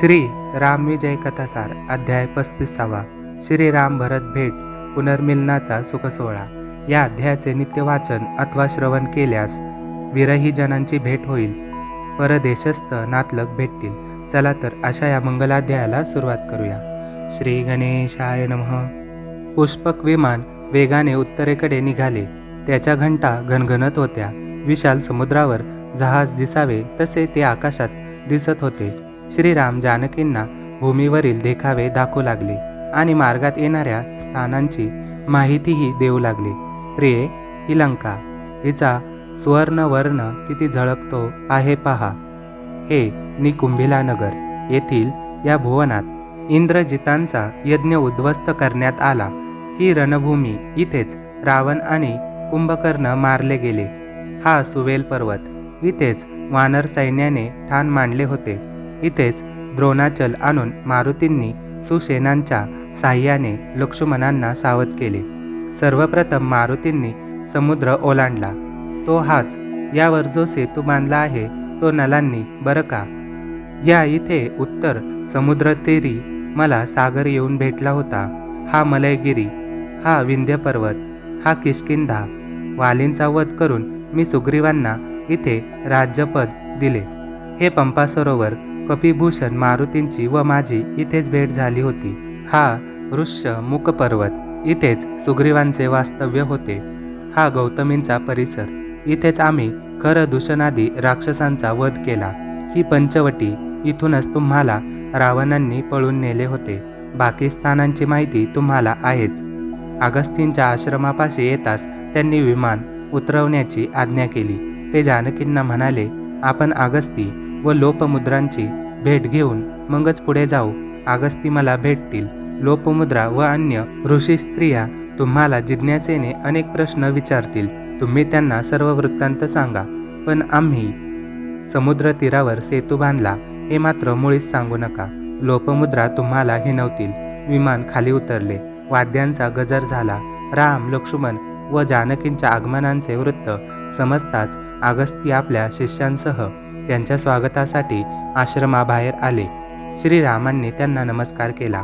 श्री राम विजय कथासार अध्याय पस्तीसावा. श्री राम भरत भेट पुनर्मिलनाचा सुखसोहळा या अध्यायाचे नित्य वाचन अथवा श्रवण केल्यास विरही जनांची भेट होईल. परदेशस्थ नातलग भेटतील. चला तर अशा या मंगलाध्यायाला सुरुवात करूया. श्री गणेशाय नमः. पुष्पक विमान वेगाने उत्तरेकडे निघाले. त्याच्या घंटा घनघनत होत्या. विशाल समुद्रावर जहाज दिसावे तसे ते आकाशात दिसत होते. श्रीराम जानकींना भूमीवरील देखावे दाखवू लागले आणि मार्गात येणाऱ्या स्थानांची माहितीही देऊ लागले. प्रिये ही लंका हिचा सुवर्ण वर्ण किती झळकतो आहे पहा. हे निकुंभिला नगर येथील या भुवनात इंद्रजितांचा यज्ञ उद्ध्वस्त करण्यात आला. ही रणभूमी इथेच रावण आणि कुंभकर्ण मारले गेले. हा सुवेल पर्वत इथेच वानर सैन्याने ठाण मांडले होते. इथेच द्रोणाचल आणून मारुतींनी सुसेनांच्या साह्याने लक्ष्मणांना सावध केले. सर्वप्रथम मारुतींनी समुद्र ओलांडला. तो हाच यावर जो सेतू बांधला आहे तो नलांनी बरं का? या इथे उत्तर समुद्रतीरी मला सागर येऊन भेटला होता. हा मलयगिरी हा विंध्य पर्वत हा किष्किंधा वालींचा वध करून मी सुग्रीवांना इथे राज्यपद दिले. हे पंपा सरोवर कपिभूषण मारुतींची व माझी इथेच भेट झाली होती. हा ऋष्य मुक पर्वत इथेच सुग्रीवांचे वास्तव्य होते. हा गौतमींचा परिसर. इथेच आम्ही खर दूषणादी राक्षसांचा वध केला. ही पंचवटी इथूनच तुम्हाला रावणांनी पळून नेले होते. बाकी स्थानांची माहिती तुम्हाला आहेच. अगस्तींच्या आश्रमापाशी येताच त्यांनी विमान उतरवण्याची आज्ञा केली. ते जानकींना म्हणाले आपण अगस्ती व लोपमुद्रांची भेट घेऊन मगच पुढे जाऊ. आगस्ती मला भेटतील. लोपमुद्रा व अन्य ऋषी स्त्रिया तुम्हाला जिज्ञासेने अनेक प्रश्न विचारतील. तुम्ही त्यांना सर्व वृत्तांत सांगा. पण आम्ही समुद्र तीरावर सेतू बांधला. हे मात्र मुळीच सांगू नका. लोपमुद्रा तुम्हाला हिनवतील. विमान खाली उतरले. वाद्यांचा गजर झाला. राम लक्ष्मण व जानकींच्या आगमनांचे वृत्त समजताच आगस्ती आपल्या शिष्यांसह त्यांच्या स्वागतासाठी आश्रमाबाहेर आले. श्रीरामांनी त्यांना नमस्कार केला.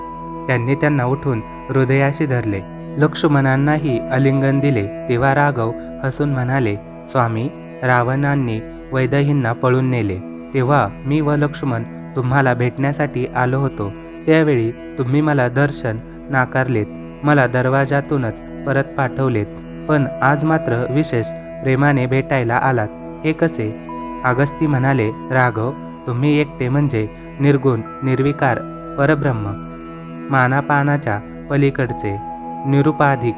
त्यांनी त्यांना उठून हृदयाशी धरले. लक्ष्मणांनाही अलिंगन दिले. तेव्हा राघव हसून म्हणाले स्वामी रावणांनी वैदहींना पळून नेले. तेव्हा मी व लक्ष्मण तुम्हाला भेटण्यासाठी आलो होतो. त्यावेळी तुम्ही मला दर्शन नाकारलेत. मला दरवाजातूनच परत पाठवलेत. पण आज मात्र विशेष प्रेमाने भेटायला आलात. हे कसे? अगस्ती म्हणाले राघव तुम्ही एकटे म्हणजे निर्गुण निर्विकार परब्रह्म मानापानाच्या पलीकडचे निरुपाधिक.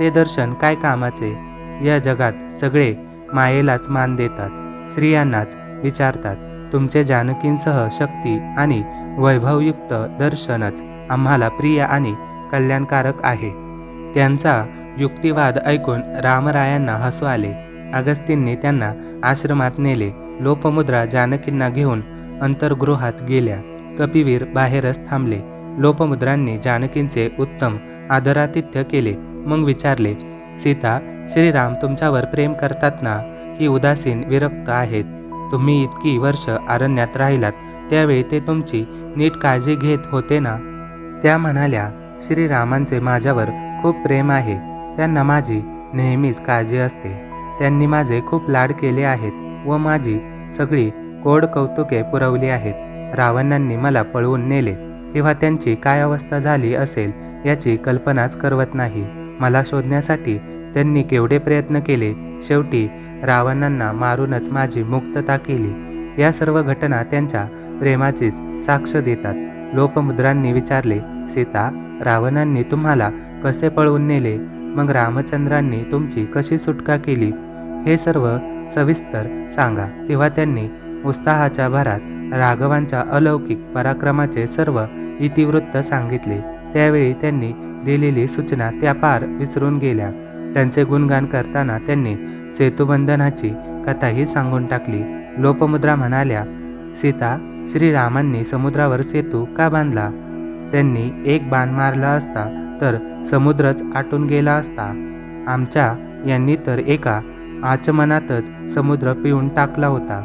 ते दर्शन काय कामाचे? या जगात सगळे मायेलाच मान देतात स्त्रियांनाच विचारतात. तुमचे जानकींसह शक्ती आणि वैभवयुक्त दर्शनच आम्हाला प्रिय आणि कल्याणकारक आहे. त्यांचा युक्तिवाद ऐकून रामरायांना हसू आले. अगस्तींनी त्यांना आश्रमात नेले. लोपमुद्रा जानकींना घेऊन अंतर्गृहात गेल्या. कपिवीर बाहेरच थांबले. लोपमुद्रांनी जानकींचे उत्तम आदरातिथ्य केले. मग विचारले सीता श्रीराम तुमच्यावर प्रेम करतात ना? ही उदासीन विरक्त आहेत. तुम्ही इतकी वर्ष अरण्यात राहिलात. त्यावेळी ते तुमची नीट काळजी घेत होते ना? त्या म्हणाल्या श्रीरामांचे माझ्यावर खूप प्रेम आहे. त्यांना माझी नेहमीच काळजी असते. त्यांनी माझे खूप लाड केले आहेत व माझी सगळी कोड कौतुके पुरवली आहेत. रावणांनी मला पळवून नेले. तेव्हा त्यांची काय अवस्था झाली असेल याची कल्पनाच करवत नाही. मला शोधण्यासाठी त्यांनी केवढे प्रयत्न केले? शेवटी रावणांना मारूनच माझी मुक्तता केली. या सर्व घटना त्यांच्या प्रेमाचीच साक्ष देतात. लोपमुद्रांनी विचारले सीता रावणांनी तुम्हाला कसे पळवून नेले? मग रामचंद्रांनी तुमची कशी सुटका केली? हे सर्व सविस्तर सांगा. तेव्हा त्यांनी उत्साहाच्या भरात राघवांच्या अलौकिक पराक्रमाचे सर्व इतिवृत्त सांगितले. त्यावेळी त्यांनी दिलेली सूचना त्या पार विसरून गेल्या. त्यांचे गुणगान करताना त्यांनी सेतुबंधनाची कथाही सांगून टाकली. लोपमुद्रा म्हणाल्या सीता श्रीरामांनी समुद्रावर सेतू का बांधला? त्यांनी एक बाण मारला असता तर समुद्रच आटून गेला असता. आमच्या यांनी तर एका आचमनातच समुद्र पिऊन टाकला होता.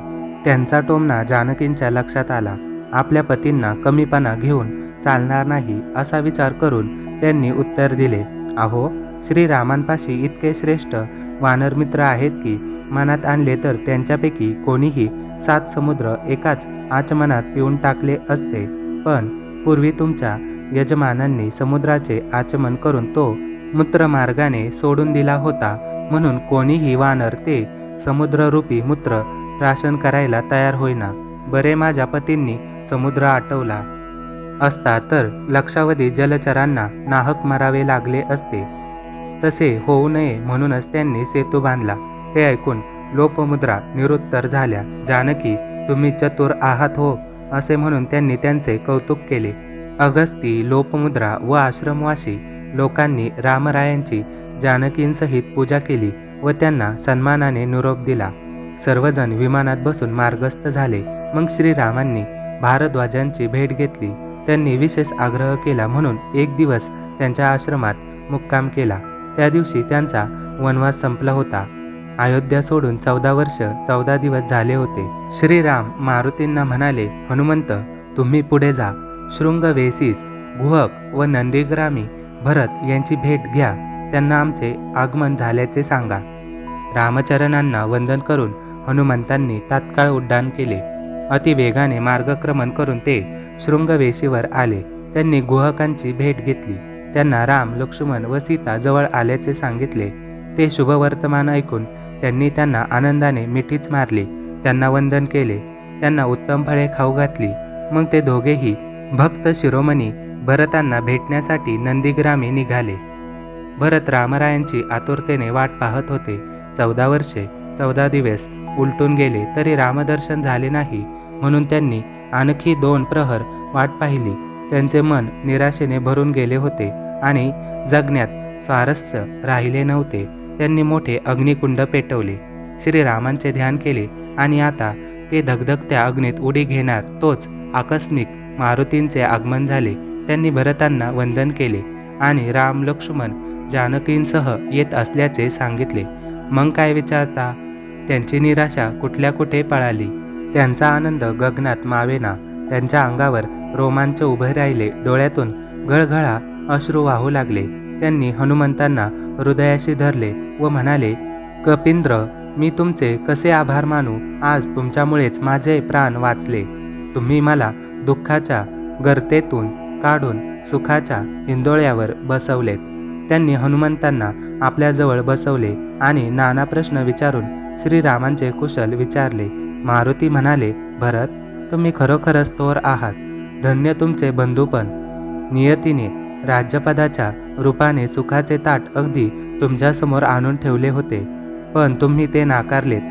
त्यांचा टोमना जानकींच्या लक्षात आला. आपल्या पतींना कमीपणा घेऊन चालणार नाही असा विचार करून त्यांनी उत्तर दिले अहो श्रीरामांपाशी इतके श्रेष्ठ वानरमित्र आहेत की मनात आणले तर त्यांच्यापैकी कोणीही सात समुद्र एकाच आचमनात पिऊन टाकले असते. पण पूर्वी तुमच्या यजमानांनी समुद्राचे आचमन करून तो मूत्रमार्गाने सोडून दिला होता. म्हणून कोणीही वानर ते समुद्ररूपी मूत्र प्राशन करायला तयार होईना. बरे माझ्या पतींनी समुद्र आटवला असता तर लक्षावधी जलचरांना नाहक मारावे लागले असते. तसे होऊ नये म्हणूनच त्यांनी सेतू बांधला. ते ऐकून लोपमुद्रा निरुत्तर झाल्या. जानकी तुम्ही चतुर आहात हो असे म्हणून त्यांनी त्यांचे कौतुक केले. अगस्ती लोपमुद्रा व आश्रमवासी लोकांनी रामरायांची जानकींसहित पूजा केली व त्यांना सन्मानाने निरोप दिला. सर्वजण विमानात बसून मार्गस्थ झाले. मग श्रीरामांनी भारद्वाजांची भेट घेतली. त्यांनी विशेष आग्रह केला म्हणून एक दिवस त्यांच्या आश्रमात मुक्काम केला. त्या दिवशी त्यांचा वनवास संपला होता. अयोध्या सोडून चौदा वर्ष चौदा दिवस झाले होते. श्रीराम मारुतींना म्हणाले हनुमंत तुम्ही पुढे जा. शृंग वेसीस गुहक व नंदीग्रामी भरत यांची भेट घ्या. त्यांना आमचे आगमन झाल्याचे सांगा. रामचरणांना वंदन करून हनुमंतांनी तात्काळ उड्डाण केले. अतिवेगाने मार्गक्रमण करून ते शृंगवेशीवर आले. त्यांनी गुहकांची भेट घेतली. त्यांना राम लक्ष्मण व सीता जवळ आल्याचे सांगितले. ते शुभवर्तमान ऐकून त्यांनी त्यांना आनंदाने मिठीच मारली. त्यांना वंदन केले. त्यांना उत्तम फळे खाऊ घातली. मग ते दोघेही भक्त शिरोमणी भरतांना भेटण्यासाठी नंदीग्रामी निघाले. भरत रामरायांची आतुरतेने वाट पाहत होते. चौदा वर्षे चौदा दिवस उलटून गेले तरी रामदर्शन झाले नाही म्हणून त्यांनी आणखी दोन प्रहर वाट पाहिली. त्यांचे मन निराशेने भरून गेले होते आणि जगण्यात स्वारस्य राहिले नव्हते. त्यांनी मोठे अग्निकुंड पेटवले. श्रीरामांचे ध्यान केले आणि आता ते धगधगत्या अग्नीत उडी घेणार तोच आकस्मिक मारुतींचे आगमन झाले. त्यांनी भरतांना वंदन केले आणि राम लक्ष्मण जानकींसह येत असल्याचे सांगितले. मग काय विचारता? त्यांची निराशा कुठल्या कुठे पळाली? त्यांचा आनंद गगनात मावेना. त्यांच्या अंगावर रोमांच उभे राहिले. डोळ्यातून गळगळा अश्रू वाहू लागले. त्यांनी हनुमंतांना हृदयाशी धरले व म्हणाले कपिंद्र मी तुमचे कसे आभार मानू? आज तुमच्यामुळेच माझे प्राण वाचले. तुम्ही मला दुःखाच्या गर्तेतून काढून सुखाच्या हिंदोळ्यावर बसवलेत. त्यांनी हनुमंतांना आपल्याजवळ बसवले आणि नाना प्रश्न विचारून श्रीरामांचे कुशल विचारले. मारुती म्हणाले भरत तुम्ही खरोखरच तोर आहात. धन्य तुमचे बंधूपण नियतीने राज्यपदाच्या रूपाने सुखाचे ताट अगदी तुमच्यासमोर आणून ठेवले होते. पण तुम्ही ते नाकारलेत.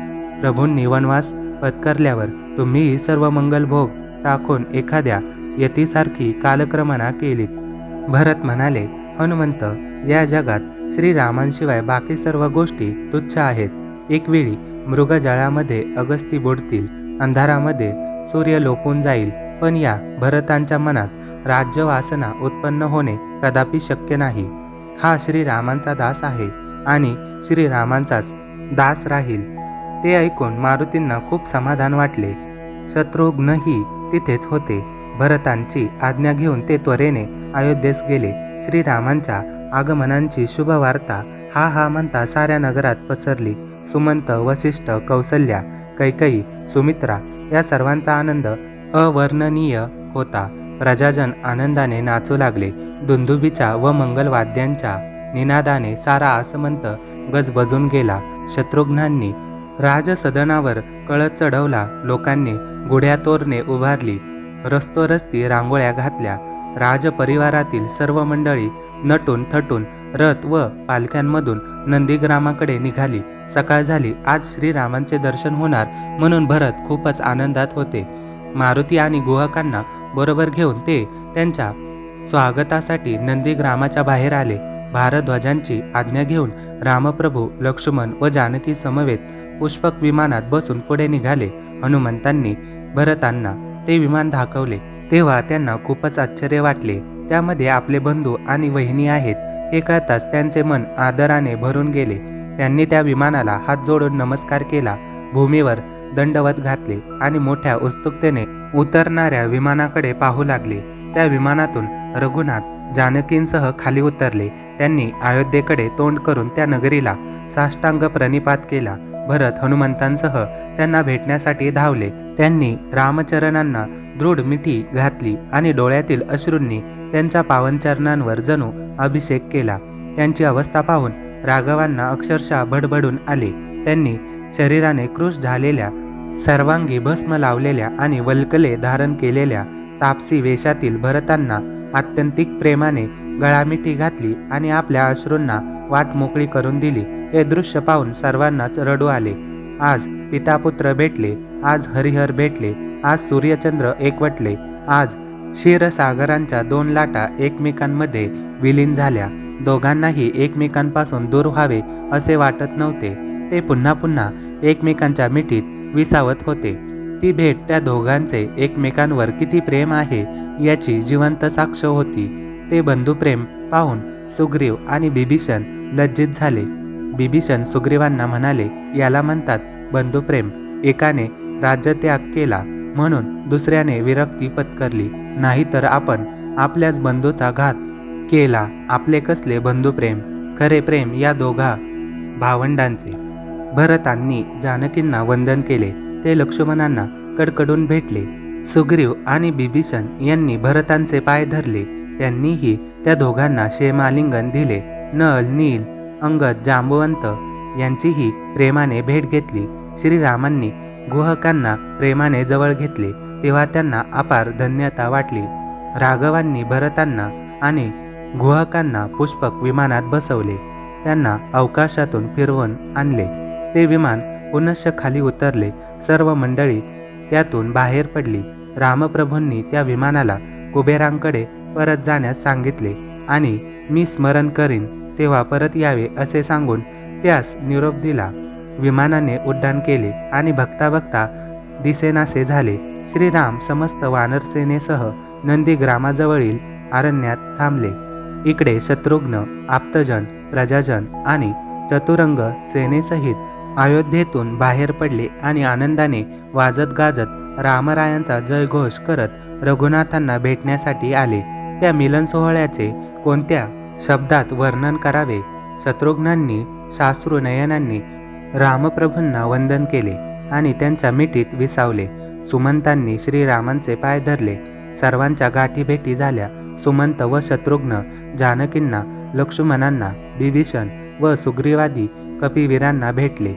प्रभूंनी वनवास पत्करल्यावर तुम्हीही सर्व मंगल भोग टाकून एखाद्या यतीसारखी कालक्रमणा केलीत. भरत म्हणाले हनुमंत या जगात श्रीरामांशिवाय बाकी सर्व गोष्टी तुच्छ आहेत. एक वेळी मृगजळामध्ये अगस्ती बुडतील अंधारामध्ये सूर्य लोपून जाईल पण या भरतांच्या मनात राज्यवासना उत्पन्न होणे कदापि शक्य नाही. हा श्रीरामांचा दास आहे आणि श्रीरामांचाच दास राहील. ते ऐकून मारुतींना खूप समाधान वाटले. शत्रुघ्नही तिथेच होते. भरतांची आज्ञा घेऊन ते त्वरेने अयोध्येस गेले. श्रीरामांच्या आगमनांची शुभवार्ता हा हा म्हणता साऱ्या नगरात पसरली. सुमंत वशिष्ठ कौसल्या कैकई सुमित्रा या सर्वांचा आनंद अवर्णनीय होता. प्रजाजन आनंदाने नाचू लागले. दुंदुबीच्या व मंगलवाद्यांच्या निनादाने सारा आसमंत गजबजून गेला. शत्रुघ्नांनी राजसदनावर कळत चढवला लोकांनी गुढ्या तोरणे उभारली. रस्तोरस्ती रांगोळ्या घातल्या. राजपरिवारातील सर्व मंडळी नटून थटून रथ व पालख्यांमधून नंदीग्रामाकडे निघाली. सकाळ झाली. आज श्रीरामांचे दर्शन होणार म्हणून भरत खूपच आनंदात होते. मारुती आणि गुहकांना बरोबर घेऊन ते त्यांच्या स्वागतासाठी नंदीग्रामाच्या बाहेर आले. भारद्वाजांची आज्ञा घेऊन रामप्रभू लक्ष्मण व जानकी समवेत पुष्पक विमानात बसून पुढे निघाले. हनुमंतांनी भरतांना ते विमान दाखवले तेव्हा त्यांना खूपच आश्चर्य वाटले. त्यामध्ये आपले बंधू आणि वहिनी आहेत. हे कळताच त्यांचे मन आदराने भरून गेले. त्यांनी त्या विमानाला हात जोडून नमस्कार केला. भूमीवर दंडवत घातले आणि मोठ्या उत्सुकतेने उतरणाऱ्या विमानाकडे पाहू लागले. त्या विमानातून रघुनाथ जानकींसह खाली उतरले. त्यांनी अयोध्येकडे तोंड करून त्या नगरीला साष्टांग प्रणिपात केला. भरत हनुमंतांसह त्यांना भेटण्यासाठी धावले. त्यांनी रामचरणांना दृढ मिठी घातली आणि डोळ्यातील अश्रूंनी त्यांच्या पावनचरणांवर जणू अभिषेक केला. त्यांची अवस्था पाहून राघवांना अक्षरशः भडभडून आले. त्यांनी शरीराने कृश झालेल्या सर्वांगी भस्म लावलेल्या आणि वल्कले धारण केलेल्या तापसी वेशातील भरतांना आत्यंतिक प्रेमाने गळामिठी घातली आणि आपल्या अश्रूंना वाट मोकळी करून दिली. हे दृश्य पाहून सर्वांनाच रडू आले. आज पितापुत्र भेटले आज हरिहर भेटले आज सूर्यचंद्र एकवटले आज क्षीरसागरांच्या दोन लाटा एकमेकांमध्ये विलीन झाल्या. दोघांनाही एकमेकांपासून दूर व्हावे असे वाटत नव्हते. ते पुन्हा पुन्हा एकमेकांच्या मिठीत विसावत होते. ती भेट त्या दोघांचे एकमेकांवर किती प्रेम आहे याची जिवंत साक्ष होती. ते बंधुप्रेम पाहून सुग्रीव आणि बिभीषण लज्जित झाले. बिभीषण सुग्रीवांना म्हणाले याला म्हणतात बंधुप्रेम एकाने राज्यत्याग केला म्हणून दुसऱ्याने विरक्ती पत्करली. नाहीतर आपण आपल्याच बंधूचा घात केला. आपले कसले बंधुप्रेम खरे प्रेम या दोघा भावंडांचे. भरतांनी जानकींना वंदन केले. ते लक्ष्मणांना कडकडून भेटले. सुग्रीव आणि बिभीषण यांनी भरतांचे पाय धरले. त्यांनीही त्या दोघांना शेमालिंगन दिले. नल नील अंगद जांबवंत यांचीही प्रेमाने भेट घेतली. श्रीरामांनी गुहकांना प्रेमाने जवळ घेतले. तेव्हा त्यांना अपार धन्यता वाटली. राघवांनी भरतांना आणि गुहकांना पुष्पक विमानात बसवले. त्यांना अवकाशातून फिरवून आणले. ते विमान पुनश्च खाली उतरले सर्व मंडळी. त्यातून बाहेर पडली. रामप्रभूंनी त्या विमानाला कुबेरांकडे परत जाण्यास सांगितले आणि मी स्मरण करीन तेव्हा परत यावे असे सांगून त्यास निरोप दिला. विमानाने उड्डाण केले आणि बघता बघता दिसेनासे झाले. श्रीराम समस्त वानरसेनेसह नंदीग्रामाजवळील अरण्यात थांबले. इकडे शत्रुघ्न आप्तजन प्रजाजन आणि चतुरंग सेनेसहित अयोध्येतून बाहेर पडले आणि आनंदाने वाजत गाजत रामरायांचा जयघोष करत रघुनाथांना भेटण्यासाठी आले. त्या मिलन सोहळ्याचे कोणत्या शब्दात वर्णन करावे? शत्रुघ्नांनी शास्त्रुनयनांनी रामप्रभूंना वंदन केले आणि त्यांच्या मिठीत विसावले. सुमंतांनी श्रीरामांचे पाय धरले. सर्वांच्या गाठीभेटी झाल्या. सुमंत व शत्रुघ्न जानकींना लक्ष्मणांना बिभीषण व सुग्रीवादी कपिवीरांना भेटले.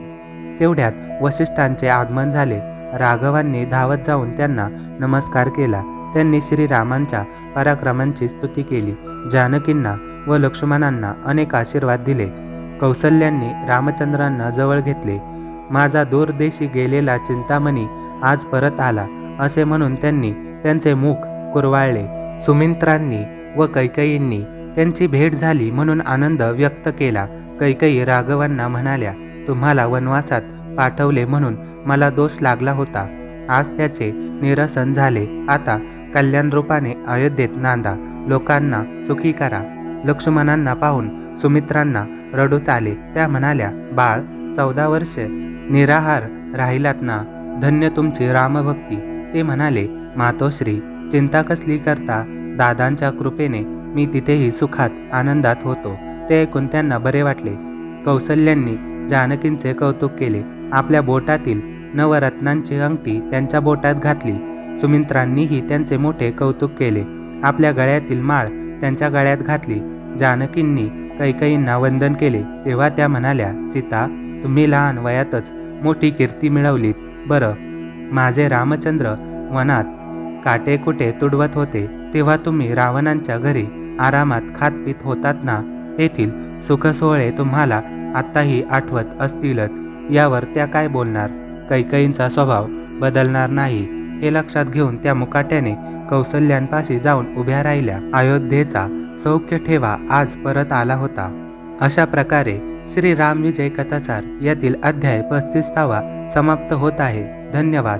तेवढ्यात वसिष्ठांचे आगमन झाले. राघवांनी धावत जाऊन त्यांना नमस्कार केला. त्यांनी श्रीरामांच्या पराक्रमांची स्तुती केली. जानकींना व लक्ष्मणांना अनेक आशीर्वाद दिले. कौसल्यांनी रामचंद्रांना जवळ घेतले. माझा दूरदेशी गेलेला चिंतामणी आज परत आला असे म्हणून त्यांनी त्यांचे मुख कुरवाळले. सुमित्रांनी व कैकयींनी त्यांची भेट झाली म्हणून आनंद व्यक्त केला. कैकई राघवांना म्हणाल्या तुम्हाला वनवासात पाठवले म्हणून मला दोष लागला होता. आज त्याचे निरसन झाले. आता कल्याण रूपाने अयोध्येत नांदा. लोकांना सुखी करा. लक्ष्मणांना पाहून सुमित्रांना रडूच आले त्या म्हणाल्या बाळ चौदा वर्षे निराहार राहिलात ना? धन्य तुमची रामभक्ती ते म्हणाले मातोश्री चिंता कसली करता? दादांच्या कृपेने मी तिथेही सुखात आनंदात होतो. ते ऐकून त्यांना बरे वाटले. कौसल्यांनी जानकींचे कौतुक केले. आपल्या बोटातील नवरत्नांची अंगठी त्यांच्या बोटात घातली. सुमित्रांनीही त्यांचे मोठे कौतुक केले. आपल्या गळ्यातील माळ त्यांच्या गळ्यात घातली. जानकींनी कैकईंना वंदन केले. तेव्हा त्या म्हणाल्या सीता तुम्ही लहान वयातच मोठी कीर्ती मिळवलीत. बरं माझे रामचंद्र वनात काटेकुटे तुडवत होते. तेव्हा तुम्ही रावणांच्या घरी आरामात खातपीत होतात ना? तेथील सुखसोहळे तुम्हाला आत्ताही आठवत असतीलच. यावर त्या काय बोलणार? कैकईंचा स्वभाव बदलणार नाही. हे लक्षात घेऊन त्या मुकाट्याने कौसल्यांपाशी जाऊन उभ्या राहिल्या. अयोध्येचा सौख्य ठेवा आज परत आला होता. अशा प्रकारे श्री राम विजय कथासार यातील अध्याय पस्तीसावा समाप्त होत आहे. धन्यवाद.